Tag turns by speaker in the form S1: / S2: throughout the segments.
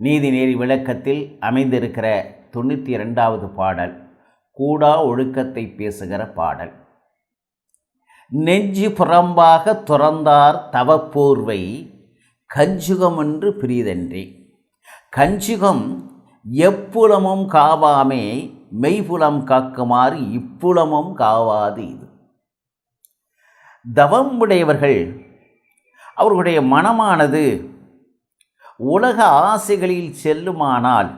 S1: நீதிநெறி விளக்கத்தில் அமைந்திருக்கிற தொண்ணூற்றி இரண்டாவது பாடல் கூடா ஒழுக்கத்தை பேசுகிற பாடல். நெஞ்சு புறம்பாக துறந்தார் தவப்போர்வை கஞ்சுகமென்று பிரிதன்றி. கஞ்சுகம் எப்புலமும் காவாமே மெய்புலம் காக்குமாறு இப்புலமும் காவாது இது. தவம் உடையவர்கள் அவர்களுடைய மனமானது உலக ஆசைகளில் செல்லுமானால்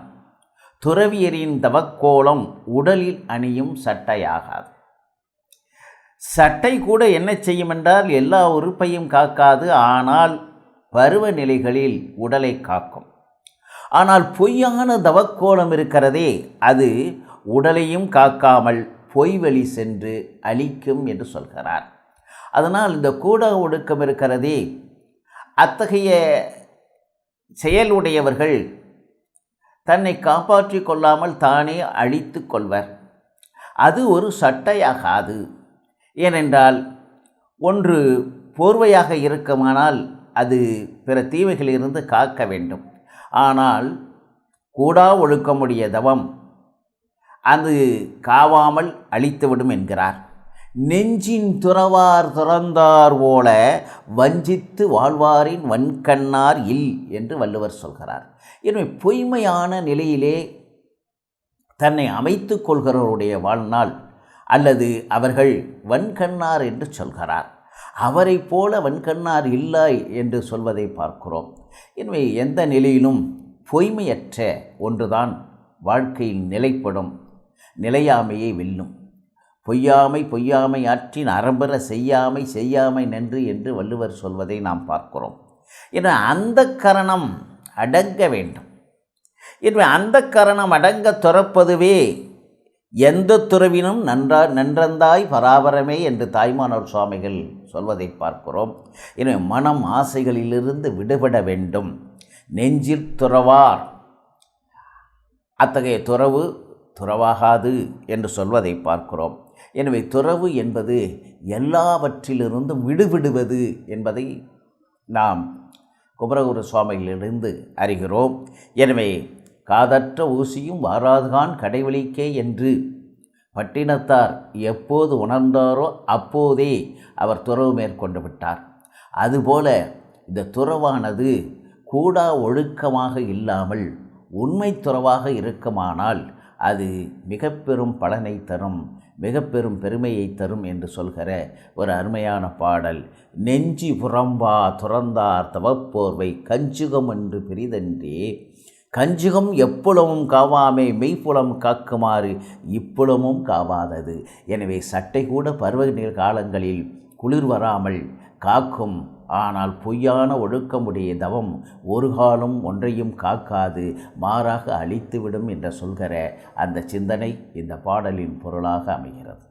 S1: துறவியரின் தவக்கோலம் உடலில் அணியும் சட்டையாகாது. சட்டை கூட என்ன செய்யும் என்றால் எல்லா உறுப்பையும் காக்காது ஆனால் பருவநிலைகளில் உடலை காக்கும். ஆனால் பொய்யான தவக்கோலம் இருக்கிறதே அது உடலையும் காக்காமல் பொய் வழி சென்று அழிக்கும் என்று சொல்கிறார். அதனால் இந்த கூட ஒடுக்கம் இருக்கிறதே அத்தகைய செயலுடையவர்கள் தன்னை காப்பாற்றி கொள்ளாமல் தானே அழித்து கொள்வர். அது ஒரு சட்டையாகாது. ஏனென்றால் ஒன்று போர்வையாக இருக்குமானால் அது பிற தீமைகளிலிருந்து காக்க வேண்டும். ஆனால் கூடா ஒழுக்கமுடைய தவம் அது காவாமல் அழித்துவிடும் என்கிறார். நெஞ்சின் துறவார் துறந்தார் போல வஞ்சித்து வாழ்வாரின் வன்கண்ணார் இல் என்று வள்ளுவர் சொல்கிறார். எனவே பொய்மையான நிலையிலே தன்னை அமைத்து கொள்கிறவருடைய வாழ்நாள் அல்லது அவர்கள் வன்கண்ணார் என்று சொல்கிறார். அவரை போல வன்கண்ணார் இல்லை என்று சொல்வதை பார்க்கிறோம். எனவே எந்த நிலையிலும் பொய்மையற்ற ஒன்றுதான் வாழ்க்கையில் நிலைப்படும் நிலையாமையை வெல்லும். பொய்யாமை பொய்யாமை ஆற்றின் அறம்பெற செய்யாமை செய்யாமை நன்று என்று வள்ளுவர் சொல்வதை நாம் பார்க்கிறோம். என அந்த கரணம் அடங்க வேண்டும். எனவே அந்த கரணம் அடங்க துறப்பதுவே எந்த துறவினும் நன்றா நன்றந்தாய் பராபரமே என்று தாய்மானவர் சுவாமிகள் சொல்வதை பார்க்கிறோம். எனவே மனம் ஆசைகளிலிருந்து விடுபட வேண்டும். நெஞ்சில் துறவார். அத்தகைய துறவு துறவாகாது என்று சொல்வதை பார்க்கிறோம். எனவே துறவு என்பது எல்லாவற்றிலிருந்தும் விடுவிடுவது என்பதை நாம் குமரகுரு சுவாமிகளிலிருந்து அறிகிறோம். எனவே காதற்ற ஊசியும் வாராதுகான் கடைவழிக்கே என்று பட்டினத்தார் எப்போது உணர்ந்தாரோ அப்போதே அவர் துறவு மேற்கொண்டு விட்டார். அதுபோல இந்த துறவானது கூடா ஒழுக்கமாக இல்லாமல் உண்மை துறவாக இருக்குமானால் அது மிக பெரும் பலனை தரும் மிக பெரும் பெருமையை தரும் என்று சொல்கிற ஒரு அருமையான பாடல். நெஞ்சி புறம்பா துறந்தார் தவப்போர்வை கஞ்சுகம் என்று பிரிதன்றே. கஞ்சுகம் எப்புலமும் காவாமே மெய்ப்புலம் காக்குமாறு இப்புலமும் காவாதது. எனவே சட்டை கூட பருவநிலை காலங்களில் குளிர் வராமல் காக்கும். ஆனால் பொய்யான ஒழுக்கமுடைய தவம் ஒரு காலம் ஒன்றையும் காக்காது மாறாக அழித்துவிடும் என்று சொல்கிற அந்த சிந்தனை இந்த பாடலின் பொருளாக அமைகிறது.